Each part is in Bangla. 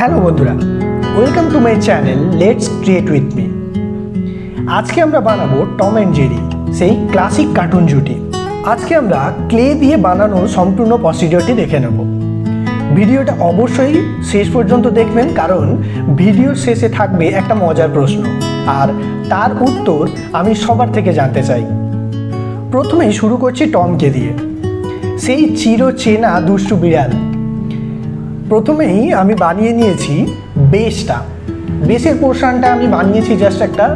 হ্যালো বন্ধুরা, welcome to my channel, let's create with me. আজকে আমরা বানাবো টম অ্যান্ড জেরি, সেই ক্লাসিক কার্টুন জুটি। আজকে আমরা ক্লে দিয়ে বানানোর সম্পূর্ণ প্রসিডিওরটি দেখে নেব। ভিডিওটা অবশ্যই শেষ পর্যন্ত দেখবেন, কারণ ভিডিওর শেষে থাকবে একটা মজার প্রশ্ন, আর তার উত্তর আমি সবার থেকে জানতে চাই। প্রথমেই শুরু করছি টমকে দিয়ে। সেই চির চেনা দুষ্টু বিড়াল প্রথমেই আমি বানিয়ে নিয়েছি বেসটা। বেসের পোর্শনটা আমি বানিয়েছি জাস্ট একটা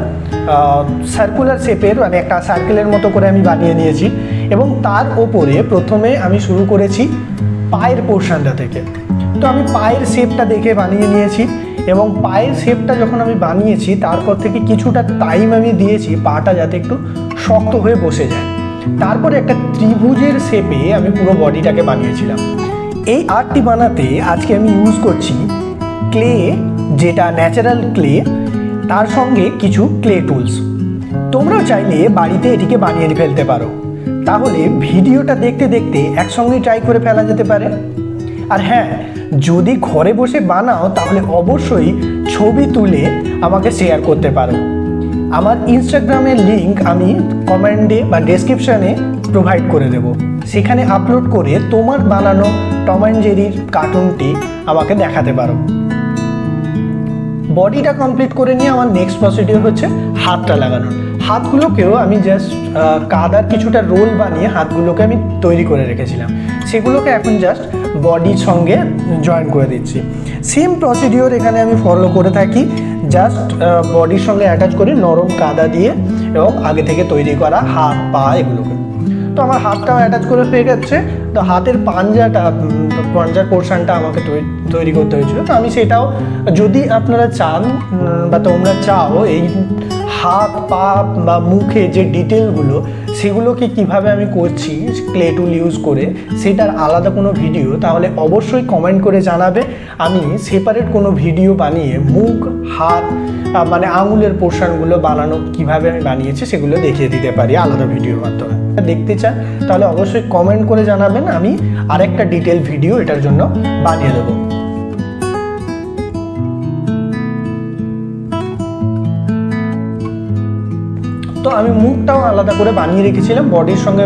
সার্কুলার শেপের মানে একটা সার্কেলের মতো করে আমি বানিয়ে নিয়েছি। এবং তার ওপরে প্রথমে আমি শুরু করেছি পায়ের পোর্শনটা থেকে। তো আমি পায়ের শেপটা দেখে বানিয়ে নিয়েছি এবং পায়ের শেপটা যখন আমি বানিয়েছি, তারপর থেকে কিছুটা টাইম আমি দিয়েছি পাটা যাতে একটু শক্ত হয়ে বসে যায়। তারপরে একটা ত্রিভুজের শেপে আমি পুরো বডিটাকে বানিয়েছিলাম। এই আর্টটি বানাতে আজকে আমি ইউজ করছি ক্লে যেটা ন্যাচারাল ক্লে তার সঙ্গে কিছু ক্লে টুলস তোমরাও চাইলে বাড়িতে এটিকে বানিয়ে ফেলতে পারো। তাহলে ভিডিওটা দেখতে দেখতে একসঙ্গে ট্রাই করে ফেলা যেতে পারে। আর হ্যাঁ যদি ঘরে বসে বানাও, তাহলে অবশ্যই ছবি তুলে আমাকে শেয়ার করতে পারো। আমার ইনস্টাগ্রামের লিংক আমি কমেন্টে বা ডেসক্রিপশানে প্রোভাইড করে দেব। সেখানে আপলোড করে তোমার বানানো টম অ্যান্ড জেরির কার্টুনটি আমাকে দেখাতে পারো। বডিটা কমপ্লিট করে নিয়ে আমার নেক্সট প্রসিডিওর হচ্ছে হাতটা লাগানোর। হাতগুলোকেও আমি জাস্ট কাদার কিছুটা রোল বানিয়ে হাতগুলোকে আমি তৈরি করে রেখেছিলাম। সেগুলোকে এখন জাস্ট বডির সঙ্গে জয়েন করে দিচ্ছি। সেম প্রসিডিওর এখানে আমি ফলো করে থাকি। জাস্ট বডির সঙ্গে অ্যাটাচ করে নরম কাদা দিয়ে এবং আগে থেকে তৈরি করা হাত পা এগুলোকে। আমার হাতটাও অ্যাটাচ করে হয়ে গেছে। তো হাতের পাঞ্জাটা পাঞ্জার পোর্শনটা আমাকে তৈ- তৈরি করতে হয়েছিল। তো আমি সেটাও যদি আপনারা চান বা তোমরা চাও এই হাত, পা বা মুখে যে ডিটেলগুলো সেগুলোকে কীভাবে আমি করছি ক্লে টুল ইউজ করে, সেটার আলাদা কোনো ভিডিও তাহলে অবশ্যই কমেন্ট করে জানাবে। আমি সেপারেট কোনো ভিডিও বানিয়ে মুখ, হাত মানে আঙুলের পোর্শনগুলো বানানো কীভাবে আমি বানিয়েছি, সেগুলো দেখিয়ে দিতে পারি আলাদা ভিডিওর মাধ্যমে। দেখতে চান, তাহলে অবশ্যই কমেন্ট করে জানাবেন, আমি আরেকটা ডিটেল ভিডিও এটার জন্য বানিয়ে দেবো। তো আমি মুখটাও আলাদা করে বানিয়ে রেখেছিলাম বডির সঙ্গে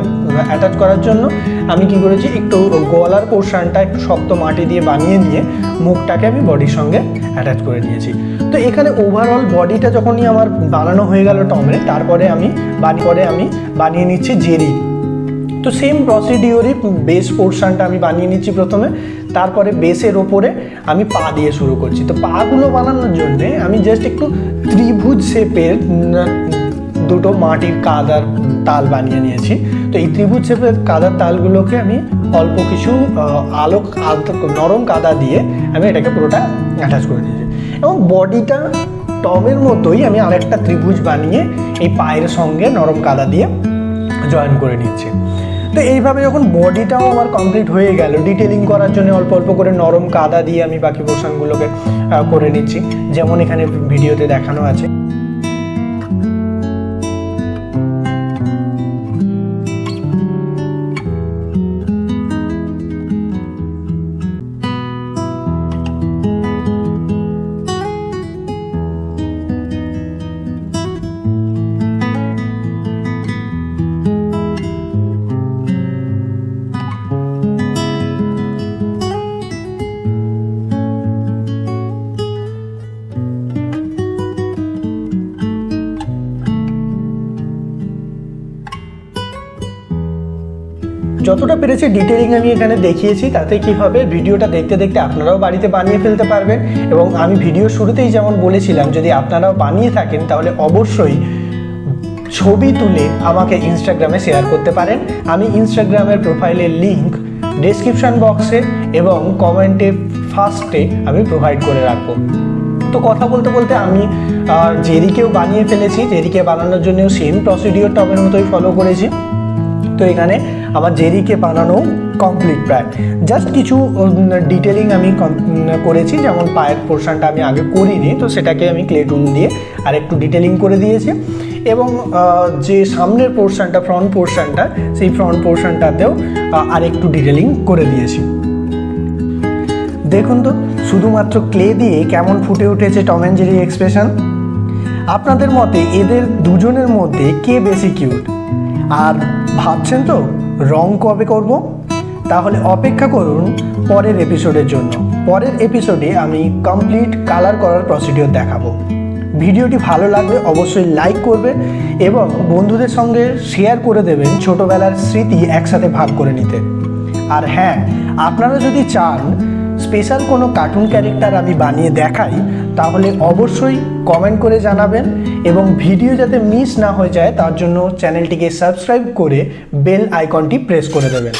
অ্যাটাচ করার জন্য। আমি কি করেছি, একটু গলার পোর্শনটা একটু শক্ত মাটি দিয়ে বানিয়ে নিয়ে মুখটাকে আমি বডির সঙ্গে অ্যাটাচ করে নিয়েছি। তো এখানে ওভারঅল বডিটা যখনই আমার বানানো হয়ে গেল টমের, তারপরে আমি করে আমি বানিয়ে নিচ্ছি জেরি। তো সেম প্রসিডিওরই বেস পোর্শনটা আমি বানিয়ে নিচ্ছি প্রথমে, তারপরে বেসের ওপরে আমি পা দিয়ে শুরু করছি। তো পাগুলো বানানোর জন্যে আমি জাস্ট একটু ত্রিভুজ শেপের দুটো মাটির কাদার তাল বানিয়ে নিয়েছি। তো এই ত্রিভুজ শেপের কাদার তালগুলোকে আমি অল্প কিছু আলোক আলো নরম কাদা দিয়ে আমি এটাকে পুরোটা অ্যাটাচ করে দিয়েছি এবং বডিটা টমের মতোই আমি আরেকটা ত্রিভুজ বানিয়ে এই পায়ের সঙ্গে নরম কাদা দিয়ে জয়েন করে নিচ্ছি। তো এইভাবে যখন বডিটাও আমার কমপ্লিট হয়ে গেল ডিটেলিং করার জন্য অল্প অল্প করে নরম কাদা দিয়ে আমি বাকি পোর্শনগুলোকে করে নিচ্ছি। যেমন এখানে ভিডিওতে দেখানো আছে। যতটা পেরেছি ডিটেলিং আমি এখানে দেখিয়েছি, তাতে কি হবে, ভিডিওটা দেখতে দেখতে আপনারাও বাড়িতে বানিয়ে ফেলতে পারবেন এবং আমি ভিডিও শুরুতেই যেমন বলেছিলাম, যদি আপনারাও বানিয়ে থাকেন তাহলে অবশ্যই ছবি তুলে আমাকে ইনস্টাগ্রামে শেয়ার করতে পারেন। আমি ইনস্টাগ্রামের প্রোফাইলের লিঙ্ক ডেসক্রিপশন বক্সে এবং কমেন্টে ফার্স্টে আমি প্রোভাইড করে রাখব। তো কথা বলতে বলতে আমি জেরিকেও বানিয়ে ফেলেছি জেরিকে বানানোর জন্যও সেম প্রসিডিওর টবের মতোই ফলো করেছি। তো এখানে আমার জেরিকে বানানো কমপ্লিট প্রায় জাস্ট কিছু ডিটেলিং আমি করেছি, যেমন পায়ের পোর্শনটা আমি আগে করিনি, তো সেটাকে আমি ক্লে টুল দিয়ে আর একটু ডিটেলিং করে দিয়েছি। এবং যে সামনের পোর্শনটা ফ্রন্ট পোর্শনটা, সেই ফ্রন্ট পোর্শনটাতেও আর একটু ডিটেলিং করে দিয়েছি। দেখুন তো, শুধুমাত্র ক্লে দিয়ে কেমন ফুটে উঠেছে টম অ্যান্ড জেরি এক্সপ্রেশন আপনাদের মতে এদের দুজনের মধ্যে কে বেশি কিউট আর ভাবছেন তো রং কবে করব? তাহলে অপেক্ষা করুন পরের এপিসোডের জন্য। পরের এপিসোডে আমি কমপ্লিট কালার করার প্রসিডিওর দেখাবো। ভিডিওটি ভালো লাগলে অবশ্যই লাইক করবে এবং বন্ধুদের সঙ্গে শেয়ার করে দেবেন ছোটবেলার স্মৃতি একসাথে ভাগ করে নিতে। আর হ্যাঁ আপনারা যদি চান স্পেশাল কোনো কার্টুন ক্যারেক্টার আমি বানিয়ে দেখাই, তাহলে অবশ্যই কমেন্ট করে জানাবেন এবং ভিডিও যাতে মিস না হয়ে যায়, তার জন্য চ্যানেলটিকে সাবস্ক্রাইব করে বেল আইকনটি প্রেস করে দেবেন।